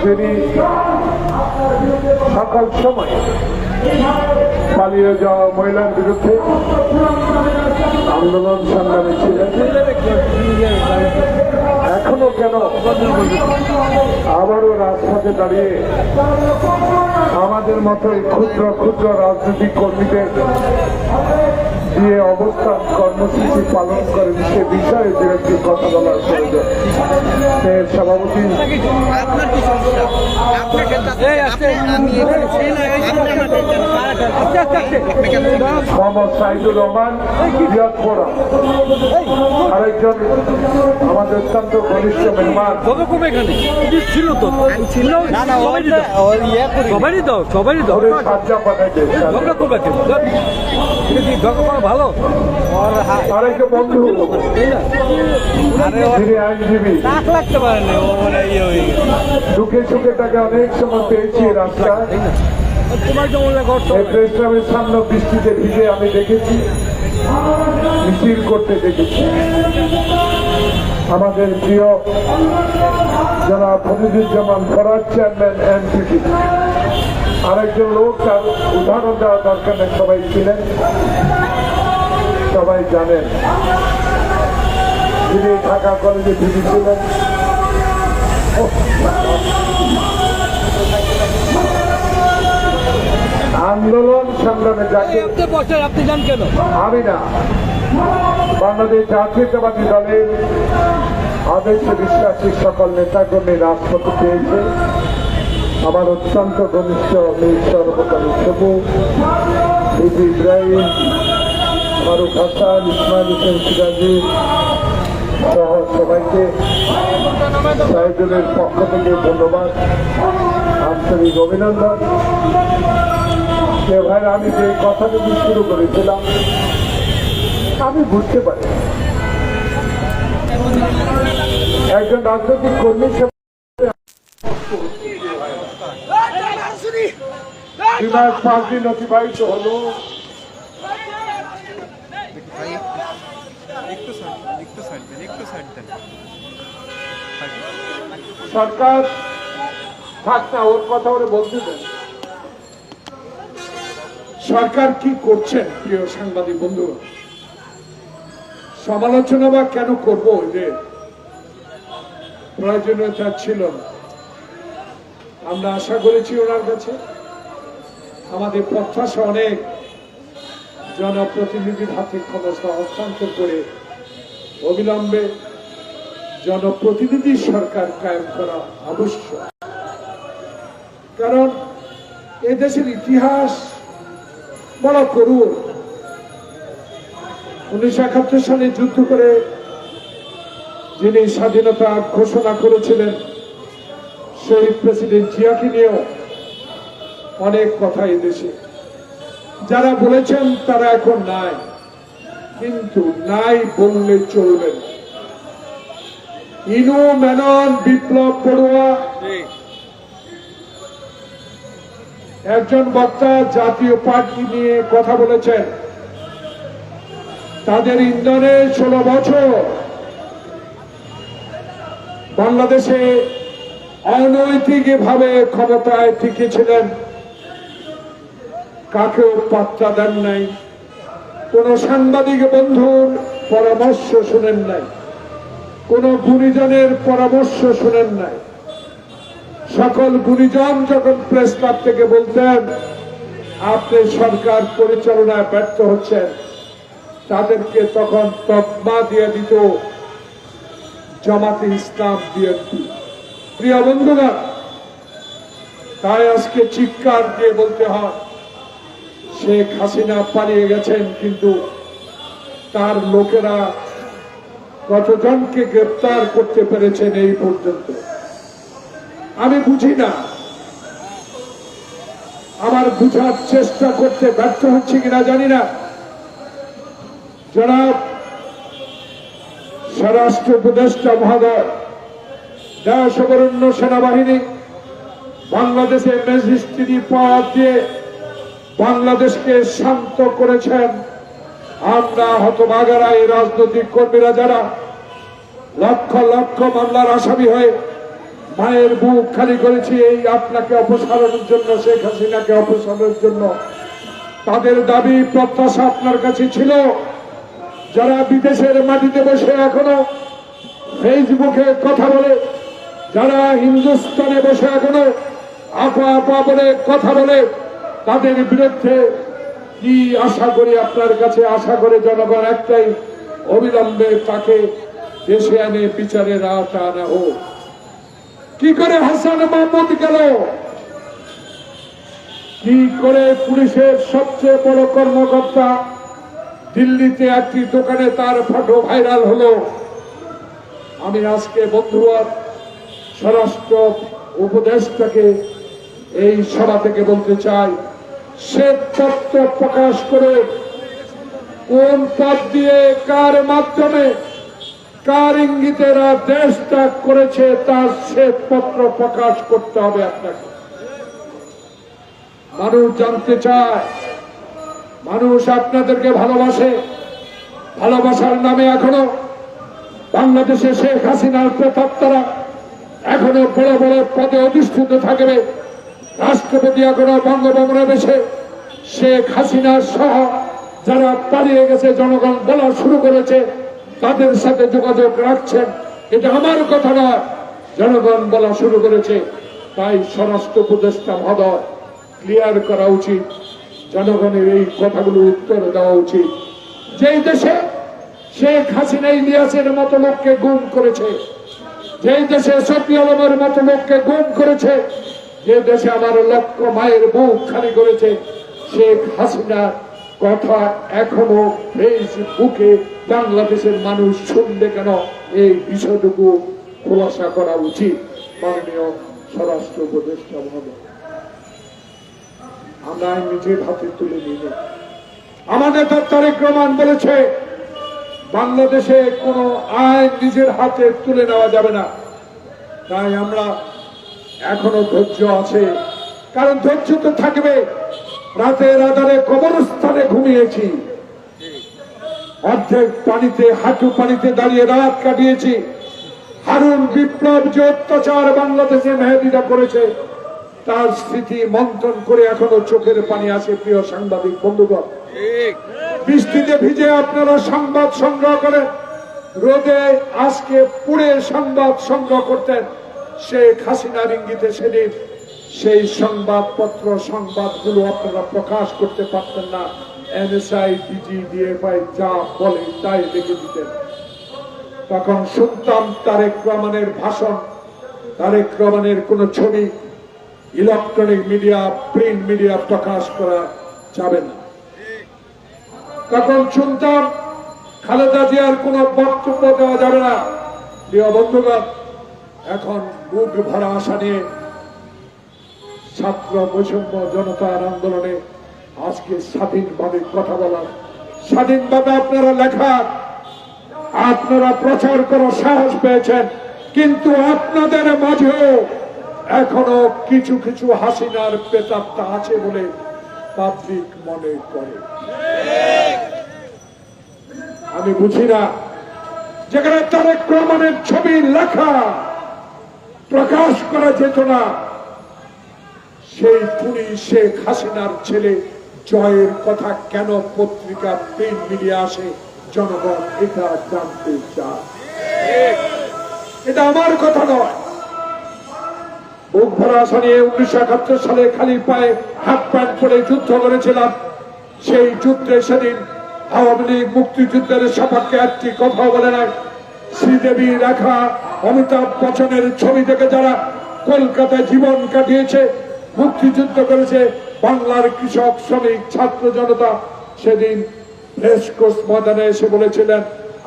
যিনি সকল সময় পালিয়ে যাওয়া মহিলার বিরুদ্ধে আন্দোলন সংগ্রামে ছিলেন এখনও কেন? আবারও রাজপথে দাঁড়িয়ে আমাদের মতো ক্ষুদ্র ক্ষুদ্র রাজনৈতিক কর্মীদের দিয়ে অবস্থান কর্মসূচি পালন করেন সে বিষয়ে দু একটি কথা বলার প্রয়োজন। সভাপতি মোহাম্মদ সাইদুর রহমান বৃহৎপড়া আরেকজন আমাদের অত্যন্ত ঘনিষ্ঠ মেহমান। ছিল তো? ছিল সবারই দাও সবারই দাও সবারই দাও ভালো? আরেকজন বন্ধু। যিনি আইনজীবী। রাখ লাগতে পারে না ও মানে ইয়ে হয়ে গেছে। দুঃখে সুখে তাকে অনেক সময় পেয়েছি রাস্তায়। তোমার প্রেস ক্লাবের সামনে বৃষ্টিতে ভিজে আমি দেখেছি মিছিল করতে দেখেছি। আমাদের প্রিয় যারা ফরিদুজ্জামান ফরাজ চেয়ারম্যান এনপিপি আরেকজন লোক তার উদাহরণ দেওয়া দরকার নেই সবাই ছিলেন। সবাই জানেন তিনি ঢাকা কলেজে ভিজি ছিলেন। আন্দোলন সংগ্রামে যাকে আপনি জান কেন? আমি না। বাংলাদেশ জাতীয়তাবাদী দলের আদর্শ বিশ্বাসী সকল নেতাকর্মী রাজপথে পেয়েছে। আমার অত্যন্ত ঘনিষ্ঠ সর্বকালী সবু ইব্রাহিম ফারুক হাসান, ইসমাইল হোসেন সিরাজি সহ সবাইকে সাইদুলের পক্ষ থেকে ধন্যবাদ, আন্তরিক অভিনন্দন। ভাই, আমি যে কথাটুকু শুরু করেছিলাম, আমি বুঝতে পারি। একজন রাজনৈতিক কর্মী দুই মাস পাঁচ দিন অতিবাহিত হলো ভাই একটু সাইড একটু সাইড দেন একটু সাইড দেন সরকার থাক না, ওর কথা ওরে বলতে দেন সরকার কি করছেন, প্রিয় সাংবাদিক বন্ধু সমালোচনা বা কেন করব যে প্রয়োজনীয়তা ছিল আমরা আশা করেছি ওনার কাছে। আমাদের প্রত্যাশা অনেক। জনপ্রতিনিধির হাতে ক্ষমতা হস্তান্তর করে অবিলম্বে জনপ্রতিনিধি সরকার কায়েম করা আবশ্যক। কারণ এদেশের ইতিহাস বড় করুণ। উনিশশো একাত্তর সালে যুদ্ধ করে যিনি স্বাধীনতা ঘোষণা করেছিলেন শহীদ প্রেসিডেন্ট জিয়াকে নিয়েও অনেক কথা এদেশে। যারা বলেছেন তারা এখন নাই, কিন্তু নাই বললে চলবে না। ইনু মেনন বিপ্লব বড়ুয়া একজন বক্তা জাতীয় পার্টি নিয়ে কথা বলেছেন। তাদের ইন্ধনে ষোলো বছর। বাংলাদেশে অনৈতিক ভাবে ক্ষমতায় টিকেছিলেন। কাকেও পাত্তা দেন নাই? কোন সাংবাদিক বন্ধুর পরামর্শ শুনেন নাই। কোন গুণীজনের পরামর্শ শুনেন নাই। সকল গুণীজন যখন প্রেস ক্লাব থেকে বলতেন, আপনি সরকার পরিচালনায় ব্যর্থ হচ্ছেন। তাদেরকে তখন তকমা দিয়ে দিত জামাতে ইসলাম বিএনপি। প্রিয় বন্ধুরা তাই আজকে চিৎকার দিয়ে বলতে হয়, শেখ হাসিনা পালিয়ে গেছেন কিন্তু তার লোকেরা কতজনকে গ্রেপ্তার করতে পেরেছেন এই পর্যন্ত? আমি বুঝি না। আমার বুঝার চেষ্টা করতে ব্যর্থ হচ্ছে কিনা জানি না। জনাব, স্বরাষ্ট্র উপদেষ্টা মহোদয় দেশবরণ্য সেনাবাহিনী, বাংলাদেশে ম্যাজিস্ট্রি পদ দিয়ে বাংলাদেশকে শান্ত করেছেন। আমরা হতভাগারা এই রাজনৈতিক কর্মীরা যারা লক্ষ লক্ষ মামলার আসামি হয়ে মায়ের বুক খালি করেছি এই আপনাকে অপসারণের জন্য, শেখ হাসিনাকে অপসারণের জন্য। তাদের দাবি, প্রত্যাশা আপনার কাছে ছিল? যারা বিদেশের মাটিতে বসে এখনও ফেসবুকে কথা বলে, যারা হিন্দুস্তানে বসে এখনও আপা আপা বলে কথা বলে, তাদের বিরুদ্ধে কি আশা করি আপনার কাছে? আশা করে জনগণ একটাই, অবিলম্বে তাকে দেশে এনে বিচারের আওতা আনা হোক। কি করে হাসান মাহমুদ গেল? কি করে পুলিশের সবচেয়ে বড় কর্মকর্তা দিল্লিতে একটি দোকানে তার ফটো ভাইরাল হলো? আমি আজকে বন্ধুয়ার স্বরাষ্ট্র উপদেশটাকে এই সভা থেকে বলতে চাই। তত্ত্ব প্রকাশ করে কোন পথ দিয়ে কার মাধ্যমে, কার ইঙ্গিতেরা দেশ ত্যাগ করেছে, তার শ্বেতপত্র প্রকাশ করতে হবে আপনাকে। মানুষ জানতে চায়, মানুষ আপনাদেরকে ভালোবাসে, ভালোবাসার নামে এখনও বাংলাদেশে শেখ হাসিনার প্রেতাত্মারা এখনও বড় বড় পদে অধিষ্ঠিত থাকবে। রাষ্ট্রপতি এখনও বঙ্গভবনে বেশে শেখ হাসিনার সহ যারা পালিয়ে গেছে, জনগণ বলা শুরু করেছে, তাদের সাথে যোগাযোগ রাখছেন। এটা আমার কথা নয়, জনগণ বলা শুরু করেছে। তাই স্বরাষ্ট্র উপদেষ্টা মহোদয় ক্লিয়ার করা উচিত, জনগণের এই কথাগুলো উত্তর দেওয়া উচিত। যেই দেশে শেখ হাসিনা ইলিয়াসের মতো লোককে গুম করেছে, যেই দেশে সফি আলমের মতো লোককে গুম করেছে যে দেশে আমার লক্ষ মায়ের বুক খালি করেছে, শেখ হাসিনার কথা এখনও ফেসবুকে বাংলাদেশের মানুষ শুনবে কেন এই বিষয়টুকু খোলাসা করা উচিত? মাননীয় স্বরাষ্ট্র উপদেষ্টা মহোদয়। আমরা নিজের হাতে তুলে আমার নেতা তারেক রহমান বলেছে, বাংলাদেশে কোনো আইন নিজের হাতে তুলে নেওয়া যাবে না। তাই আমরা এখনও ধৈর্য আছে। কারণ ধৈর্য তো থাকবে। রাতের আধারে কবরস্থানে ঘুমিয়েছি। অর্ধেক পানিতে হাঁটু পানিতে দাঁড়িয়ে রাত কাটিয়েছি। হারুন বিপ্লব যে অত্যাচার বাংলাদেশে মেহেদিরা করেছে তার স্মৃতি মন্থন করে এখনও চোখের পানি আসে প্রিয় সাংবাদিক বন্ধুগণ। বৃষ্টিতে ভিজে আপনারা সংবাদ সংগ্রহ করেন। রোদে আজকে পুড়ে সংবাদ সংগ্রহ করতেন। শেখ হাসিনার ইঙ্গিতে সেদিন সেই সংবাদপত্র, সংবাদগুলো আপনারা প্রকাশ করতে পারতেন না। এনএসআই ডিজি ডিএফআই যা বলে তাই লিখে দিতেন। তখন শুনতাম তারেক রহমানের ভাষণ। তারেক রহমানের কোন ছবি, ইলেকট্রনিক মিডিয়া, প্রিন্ট মিডিয়া প্রকাশ করা যাবে না। তখন শুনতাম খালেদা জিয়ার কোন বক্তব্য দেওয়া যাবে না। প্রিয় বন্ধুগণ, এখন বুক ভরা আশা নিয়ে ছাত্র বৈষম্য জনতার আন্দোলনে আজকে স্বাধীনভাবে কথা বলার স্বাধীনভাবে আপনারা লেখার আপনারা প্রচার করার সাহস পেয়েছেন, কিন্তু আপনাদের মাঝেও এখনও কিছু কিছু হাসিনার পেতাত্তা আছে বলে পাবলিক মনে করে। আমি বুঝি না, যেখানে তারেক রহমানের ছবি লেখা প্রকাশ করা যেত না। সেই পুরী শেখ হাসিনার ছেলে জয়ের কথা কেন পত্রিকা প্রিন্ট মিডিয়া আসে, জনগণ এটা জানতে চায়। এটা আমার কথা নয়। উনিশশো সালে খালি পায়ে হাফ প্যান্ট পরে যুদ্ধ করেছিলাম। সেই যুদ্ধে সেদিন আওয়ামী লীগ মুক্তিযুদ্ধের সপক্ষে একটি কথা বলে নাই। শ্রীদেবী রেখা অমিতাভ বচ্চনের ছবি থেকে যারা কলকাতায় জীবন কাটিয়েছে, মুক্তিযুদ্ধ করেছে, বাংলার কৃষক, শ্রমিক, ছাত্র জনতা, সেদিন রেসকোর্স ময়দানে এসে বলেছিলেন,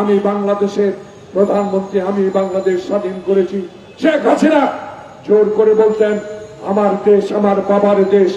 আমি বাংলাদেশের প্রধানমন্ত্রী, আমি বাংলাদেশ স্বাধীন করেছি। শেখ হাসিনা জোর করে বলতেন, আমার দেশ, আমার বাবার দেশ,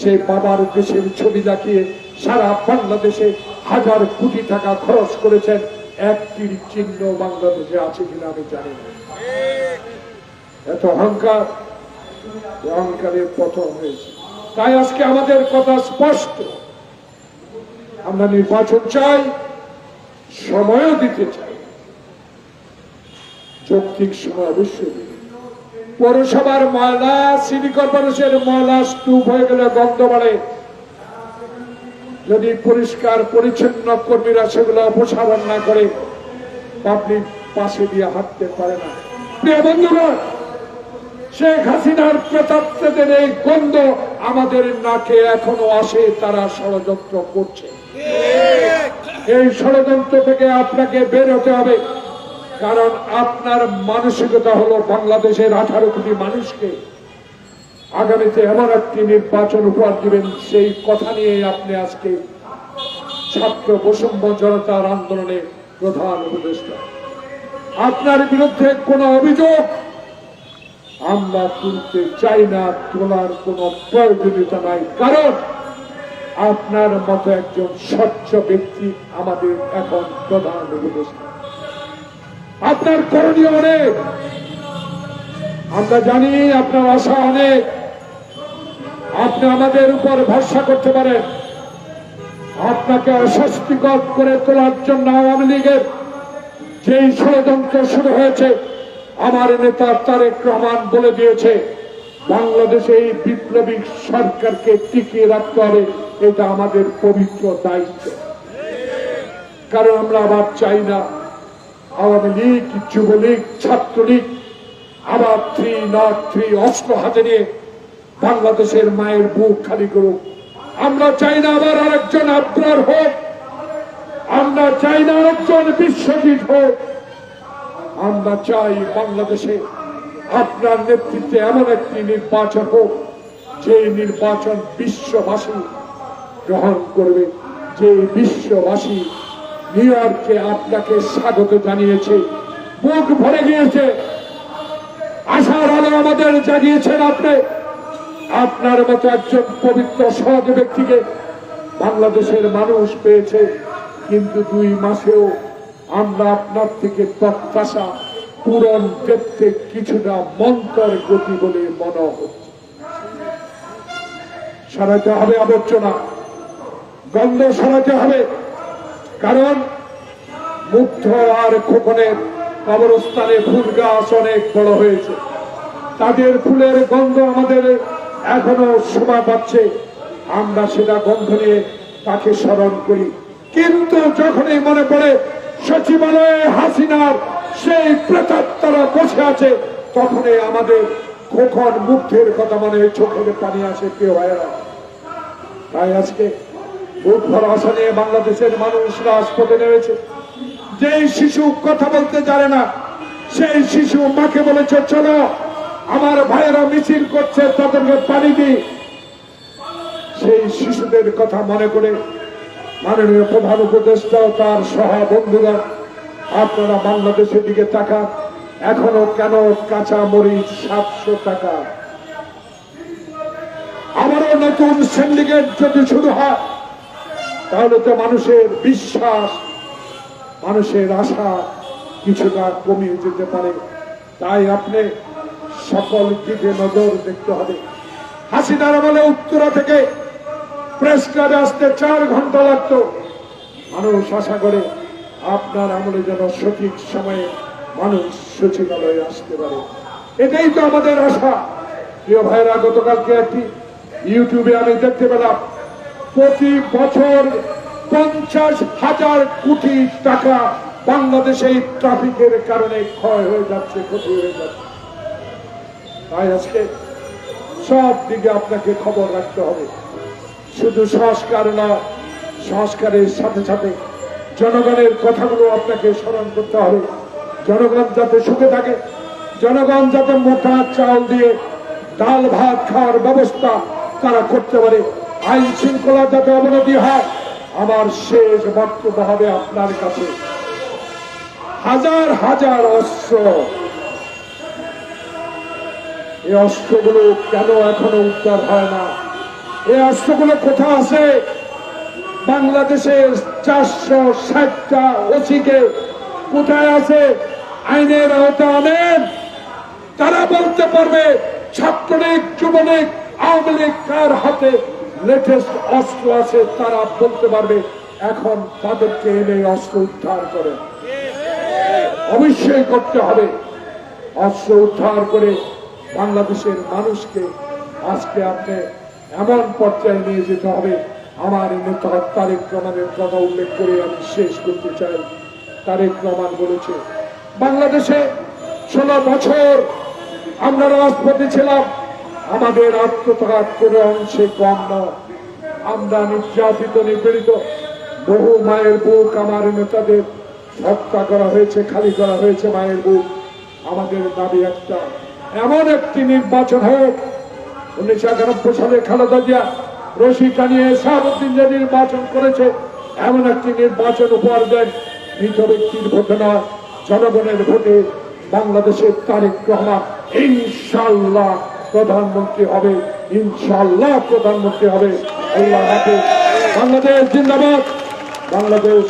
সেই বাবার দেশের ছবি দেখিয়ে সারা বাংলাদেশে হাজার কোটি টাকা খরচ করেছেন। একটি চিহ্ন বাংলাদেশে আছে কিনা আমি জানি না। এত অহংকার অহংকারের পতন হয়েছে। তাই আজকে আমাদের কথা স্পষ্ট। আমরা নির্বাচন চাই, সময়ও দিতে চাই। যৌক্তিক সময় অবশ্যই পৌরসভার ময়লা, সিটি কর্পোরেশনের ময়লা স্তূপ হয়ে গেলে গন্ধ বাড়ে। যদি পরিষ্কার, পরিচ্ছন্ন কর্মীরা সেগুলো অপসারণ না করে পাবলিক পাশে দিয়ে হাঁটতে পারে না। প্রিয় বন্ধুগণ, শেখ হাসিনার প্রেতাত্মদের এই গন্ধ আমাদের নাকে এখনও আসে, তারা ষড়যন্ত্র করছে। এই ষড়যন্ত্র থেকে আপনাকে বের হতে হবে, কারণ আপনার মানসিকতা হলো বাংলাদেশের আঠারো কোটি মানুষকে আগামীতে এমন একটি নির্বাচন উপহার দিবেন, সেই কথা নিয়ে আপনি আজকে ছাত্র বৈষম্য জনতার আন্দোলনে প্রধান উপদেষ্টা। আপনার বিরুদ্ধে কোনো অভিযোগ? আমরা তুলতে চাই না, তোলার কোনো প্রয়োজনীয়তা নাই। কারণ আপনার মতো একজন স্বচ্ছ ব্যক্তি আমাদের এখন প্রধান উপদেষ্টা। আপনার করণীয় অনেক। আমরা জানি আপনার আশা অনেক। আপনি আমাদের উপর ভরসা করতে পারেন। আপনাকে অস্বস্তিকর করে তোলার জন্য আওয়ামী লীগের যেই ষড়যন্ত্র শুরু হয়েছে, আমার নেতা তারেক রহমান বলে দিয়েছে, বাংলাদেশে এই বিপ্লবী সরকারকে টিকিয়ে রাখতে হবে, এটা আমাদের পবিত্র দায়িত্ব। কারণ আমরা আবার চাই না আওয়ামী লীগ, যুবলীগ, ছাত্রলীগ, আবার থ্রি নট থ্রি অস্ত্র হাতে নিয়ে বাংলাদেশের মায়ের বুক খালি করুক। আমরা চাই না আবার আরেকজন আব্রার হোক। আমরা চাই না আরেকজন বিশ্বজিৎ হোক। আমরা চাই বাংলাদেশে আপনার নেতৃত্বে এমন একটি নির্বাচন হোক যে নির্বাচন বিশ্ববাসী গ্রহণ করবে। যে বিশ্ববাসী নিউ ইয়র্কে আপনাকে স্বাগত জানিয়েছে। বুক ভরে গিয়েছে। আশার আলো আমাদের জাগিয়েছেন আপনি। আপনার মতো একজন পবিত্র সৎ ব্যক্তিকে বাংলাদেশের মানুষ পেয়েছে, কিন্তু দুই মাসেও আমরা আপনার থেকে প্রত্যাশা পূরণ দেখতে কিছুটা মন্তর গতি বলে মনে হচ্ছে। সরাতে হবে আবর্জনা। গন্ধ সরাতে হবে, কারণ মুগ্ধ আর খোকনের কবরস্থানে ফুল গাছ অনেক বড় হয়েছে। তাদের ফুলের গন্ধ আমাদের এখনও শোভা পাচ্ছে। আমরা সেটা গন্ধ নিয়ে তাকে স্মরণ করি। কিন্তু যখনই মনে পড়ে সচিবালয়ে হাসিনার সেই প্রেতাত্মারা বসে আছে, তখনই আমাদের খোকন মুগ্ধের কথা মনে চোখের পানি আসে কেউ ভাইয়েরা। তাই আজকে বুক ভরা আশা নিয়ে বাংলাদেশের মানুষ রাজপথে নেমেছে। যেই শিশু কথা বলতে জানে না, সেই শিশু মাকে বলেছে, চলো আমার ভাইয়েরা মিছিল করছে, তাদেরকে পানি দিই। সেই শিশুদের কথা মনে করে মাননীয় প্রধান উপদেষ্টা তার সহ বন্ধুরা আপনারা বাংলাদেশের দিকে তাকান। এখনও কেন কাঁচা মরিচ সাতশো টাকা? আবারও নতুন সিন্ডিকেট যদি শুরু হয়, তাহলে তো মানুষের বিশ্বাস, মানুষের আশা কিছুটা কমিয়ে যেতে পারে। তাই আপনি সকল দিকে নজর দেখতে হবে। হাসিনার আমলে উত্তরা থেকে প্রেস ক্লাবে আসতে চার ঘণ্টা লাগতো। মানুষ আশা করে আপনার আমলে যেন সঠিক সময়ে মানুষ সচিবালয়ে আসতে পারে। এটাই তো আমাদের আশা। প্রিয় ভাইরা, গতকালকে একটি ইউটিউবে আমি দেখতে পেলাম, প্রতি বছর পঞ্চাশ হাজার কোটি টাকা বাংলাদেশে এই ট্রাফিকের কারণে ক্ষয় হয়ে যাচ্ছে, ক্ষতি হয়ে যাচ্ছে। তাই আজকে সব দিকে আপনাকে খবর রাখতে হবে। শুধু সংস্কার নয় সংস্কারের সাথে সাথে জনগণের কথাগুলো আপনাকে স্মরণ করতে হবে। জনগণ যাতে সুখে থাকে, জনগণ যাতে মোটা চাল দিয়ে ডাল ভাত খাওয়ার ব্যবস্থা তারা করতে পারে। আইন শৃঙ্খলা যাতে অবনতি হয়, আমার শেষ বক্তব্য হবে আপনার কাছে। হাজার হাজার অস্ত্র এই অস্ত্রগুলো কেন এখনও উদ্ধার হয় না? এই অস্ত্রগুলো কোথায় আছে? বাংলাদেশের চারশো ষাটটা ওসিকে কোথায় আছে? আইনের আওতা আনেন। তারা বলতে পারবে, ছাত্রলীগ, যুবলীগ, আওয়ামী লীগ কার হাতে লেটেস্ট অস্ত্র আছে, তারা বলতে পারবে, এখন তাদেরকে এনে অস্ত্র উদ্ধার করে। অবশ্যই করতে হবে। অস্ত্র উদ্ধার করে বাংলাদেশের মানুষকে আজকে আপনি এমন পর্যায়ে নিয়ে যেতে হবে। আমার নেতা তারেক রহমানের কথা উল্লেখ করে আমি শেষ করতে চাই। তারেক রহমান বলেছে, বাংলাদেশে ষোলো বছর আমরা রাজপথে ছিলাম। আমাদের আত্মত্যাগ করে অংশে কম নয়। আমরা নির্যাতিত, নিপীড়িত। বহু মায়ের বুক আমার নেতাদের হত্যা করা হয়েছে, খালি করা হয়েছে মায়ের বুক। আমাদের দাবি একটা এমন একটি নির্বাচন হোক, উনিশশো একানব্বই সালে খালেদা জিয়া রশি টানিয়ে শাহাবুদ্দিন যে নির্বাচন করেছে, এমন একটি নির্বাচন উপহার দেন মৃত ব্যক্তির ভোটে নয় জনগণের ভোটে বাংলাদেশের তারেক রহমান ইনশাল্লাহ প্রধানমন্ত্রী হবে ইনশাল্লাহ প্রধানমন্ত্রী হবে। বাংলাদেশ জিন্দাবাদ। বাংলাদেশ